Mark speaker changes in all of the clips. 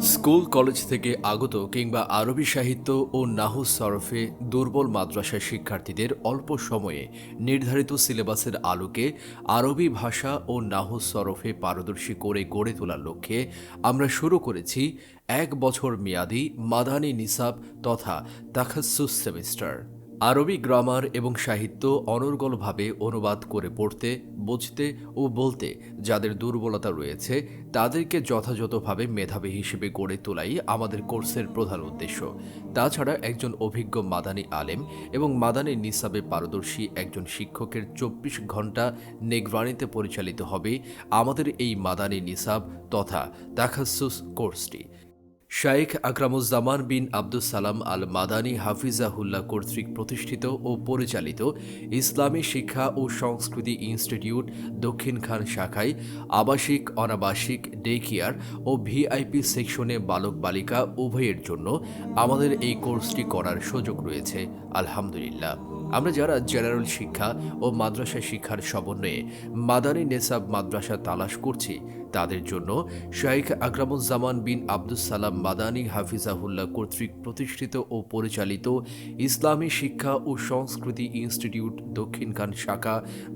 Speaker 1: School, college থেকে আগত কিংবা আরবি সাহিত্য ও নাহু সরফে দুর্বল মাদ্রাসার শিক্ষার্থীদের অল্প সময়ে নির্ধারিত সিলেবাসের আলোকে আরবি ভাষা ও নাহু সরফে পারদর্শী করে গড়ে তোলার লক্ষ্যে আমরা শুরু করেছি এক বছর মেয়াদী মাদানী নিসাব তথা তাখাসুস সেমিস্টার। আরবি গ্রামার এবং সাহিত্য অনর্গলভাবে অনুবাদ করে পড়তে, বুঝতে ও বলতে যাদের দুর্বলতা রয়েছে, তাদেরকে যথাযথভাবে মেধাবী হিসেবে গড়ে তোলাই আমাদের কোর্সের প্রধান উদ্দেশ্য। তাছাড়া একজন অভিজ্ঞ মাদানী আলেম এবং মাদানী নিসাবে পারদর্শী একজন শিক্ষকের চব্বিশ ঘণ্টা নেগরানিতে পরিচালিত হবে আমাদের এই মাদানী নিসাব তথা তাখাসুস কোর্সটি। শাইখ আকরামুজ্জামান বিন আব্দুস সালাম আল মাদানী হাফিজাহুল্লাহ কর্তৃক প্রতিষ্ঠিত ও পরিচালিত ইসলামী শিক্ষা ও সংস্কৃতি ইনস্টিটিউট দক্ষিণ খান শাখায় আবাসিক, অনাবাসিক ডে কেয়ার ও ভিআইপি সেকশনে বালক বালিকা উভয়ের জন্য আমাদের এই কোর্সটি করার সুযোগ রয়েছে। আলহামদুলিল্লাহ। আমরা যারা জেনারেল শিক্ষা ও মাদ্রাসা শিক্ষার সমন্বয়ে মাদানী নেসাব মাদ্রাসা তালাশ করছি, তাদের জন্য শাইখ আকরামুজ্জামান বিন আব্দুস সালাম মাদানী হাফিজাহুল্লাহ কর্তৃক প্রতিষ্ঠিত ও পরিচালিত ইসলামী শিক্ষা ও সংস্কৃতি ইনস্টিটিউট দক্ষিণখান শাখা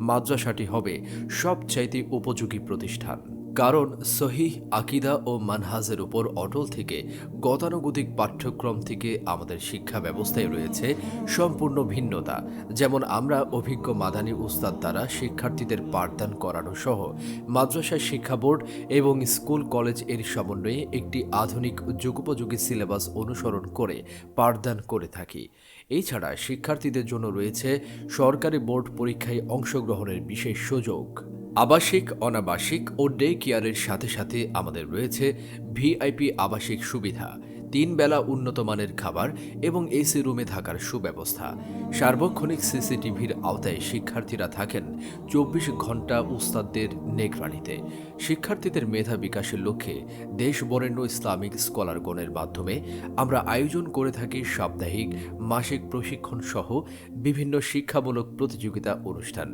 Speaker 1: মাদ্রাসাটি হবে সবচাইতে উপযোগী প্রতিষ্ঠান। কারণ সহিহ আকিদা ও মানহাজের উপর অটল থেকে গতানুগতিক পাঠ্যক্রম থেকে আমাদের শিক্ষা ব্যবস্থায় রয়েছে সম্পূর্ণ ভিন্নতা, যেমন আমরা অভিজ্ঞ মাদানী উস্তাদ দ্বারা শিক্ষার্থীদের পাঠদান করানো সহ মাদ্রাসা শিক্ষা বোর্ড এবং স্কুল কলেজের সমন্বয়ে একটি আধুনিক যুগোপযোগী সিলেবাস অনুসরণ করে পাঠদান করে থাকি। এছাড়া শিক্ষার্থীদের জন্য রয়েছে সরকারি বোর্ড পরীক্ষায় অংশগ্রহণের বিশেষ সুযোগ। আবাসিক, অনাবাসিক ও ডে কেয়ারের সাথে সাথে আমাদের রয়েছে ভিআইপি আবাসিক সুবিধা, তিন বেলা উন্নত মানের খাবার এবং এসি রুমে থাকার সুব্যবস্থা। সার্বক্ষণিক সিসিটিভির আওতায় শিক্ষার্থীরা থাকেন চব্বিশ ঘণ্টা উস্তাদদের নেগরানিতে। শিক্ষার্থীদের মেধা বিকাশের লক্ষ্যে দেশ বরেণ্য ইসলামিক স্কলারগণের মাধ্যমে আমরা আয়োজন করে থাকি সাপ্তাহিক, মাসিক প্রশিক্ষণ সহ বিভিন্ন শিক্ষামূলক প্রতিযোগিতা অনুষ্ঠান।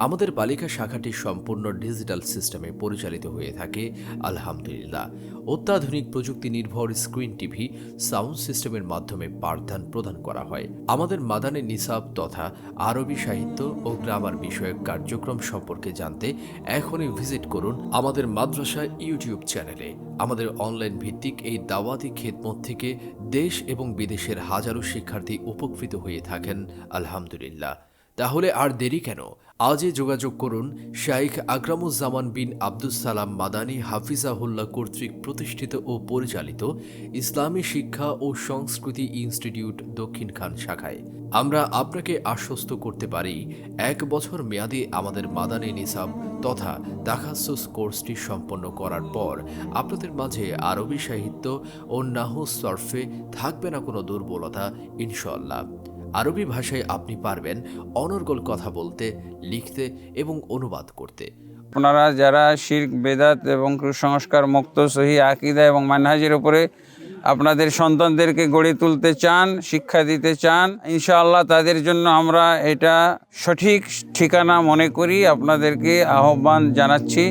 Speaker 1: আমাদের বালিকা শাখাটি সম্পূর্ণ ডিজিটাল সিস্টেমে পরিচালিত হয়ে থাকে, আলহামদুলিল্লাহ। অত্যাধুনিক প্রযুক্তি নির্ভর স্ক্রিন টিভি সাউন্ড সিস্টেমের মাধ্যমে পাঠদান প্রদান করা হয়। আমাদের মাদানে নিসাব তথা আরবি সাহিত্য ও গ্রামার বিষয়ক কার্যক্রম সম্পর্কে জানতে এখনই ভিজিট করুন আমাদের মাদ্রাসা ইউটিউব চ্যানেলে। আমাদের অনলাইন ভিত্তিক এই দাওয়াতি খেদমত থেকে দেশ এবং বিদেশের হাজারো শিক্ষার্থী উপকৃত হয়ে থাকেন, আলহামদুলিল্লাহ। তাহলে আর দেরি কেন? আজই যোগাযোগ করুন শাইখ আকরামুজ্জামান বিন আব্দুস সালাম মাদানী হাফিজাহুল্লাহ কর্তৃক প্রতিষ্ঠিত ও পরিচালিত ইসলামী শিক্ষা ও সংস্কৃতি ইনস্টিটিউট দক্ষিণ খান শাখায়। আমরা আপনাকে আশ্বস্ত করতে পারি, এক বছর মেয়াদে আমাদের মাদানী নিসাব তথা দাখাসুস কোর্সটি সম্পন্ন করার পর আপনাদের মাঝে আরবি সাহিত্য ও নাহু সরফে থাকবে না কোনো দুর্বলতা ইনশাল্লাহ আরবি ভাষায় আপনি পারবেন অনর্গল কথা বলতে, লিখতে এবং অনুবাদ করতে।
Speaker 2: আপনারা যারা শির্ক, বেদাত এবং কুসংস্কার মুক্ত, সহি আকিদা এবং মানহাজের উপরে আপনাদের সন্তানদেরকে গড়ে তুলতে চান, শিক্ষা দিতে চান, ইনশাআল্লাহ তাদের জন্য আমরা এটা সঠিক ঠিকানা মনে করি, আপনাদেরকে আহ্বান জানাচ্ছি।